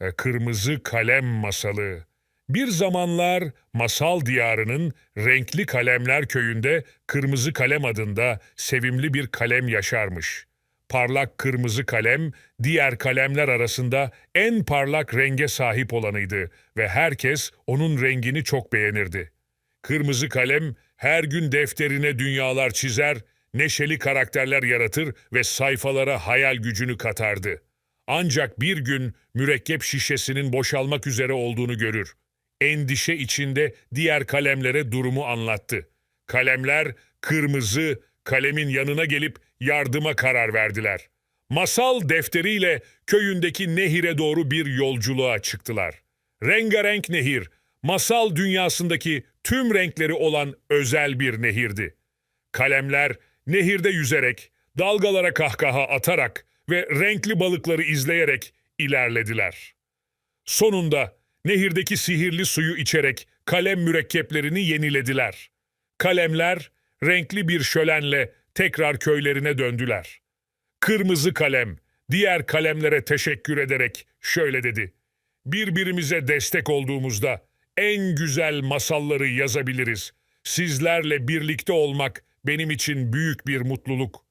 E, Kırmızı Kalem Masalı Bir zamanlar masal diyarının renkli kalemler köyünde Kırmızı Kalem adında sevimli bir kalem yaşarmış. Parlak kırmızı kalem diğer kalemler arasında en parlak renge sahip olanıydı ve herkes onun rengini çok beğenirdi. Kırmızı kalem her gün defterine dünyalar çizer, neşeli karakterler yaratır ve sayfalara hayal gücünü katardı. Ancak bir gün mürekkep şişesinin boşalmak üzere olduğunu görür. Endişe içinde diğer kalemlere durumu anlattı. Kalemler kırmızı kalemin yanına gelip yardıma karar verdiler. Masal defteriyle köyündeki nehire doğru bir yolculuğa çıktılar. Rengarenk nehir, masal dünyasındaki tüm renkleri olan özel bir nehirdi. Kalemler nehirde yüzerek, dalgalara kahkaha atarak ve renkli balıkları izleyerek ilerlediler. Sonunda nehirdeki sihirli suyu içerek kalem mürekkeplerini yenilediler. Kalemler renkli bir şölenle tekrar köylerine döndüler. Kırmızı kalem diğer kalemlere teşekkür ederek şöyle dedi. Birbirimize destek olduğumuzda en güzel masalları yazabiliriz. Sizlerle birlikte olmak benim için büyük bir mutluluk.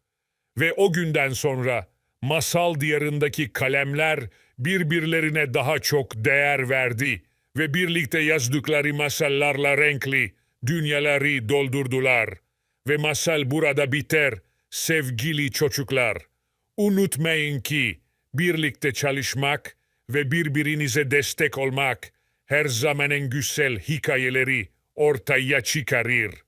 Ve o günden sonra masal diyarındaki kalemler birbirlerine daha çok değer verdi ve birlikte yazdıkları masallarla renkli dünyaları doldurdular. Ve masal burada biter sevgili çocuklar. Unutmayın ki birlikte çalışmak ve birbirinize destek olmak her zaman en güzel hikayeleri ortaya çıkarır.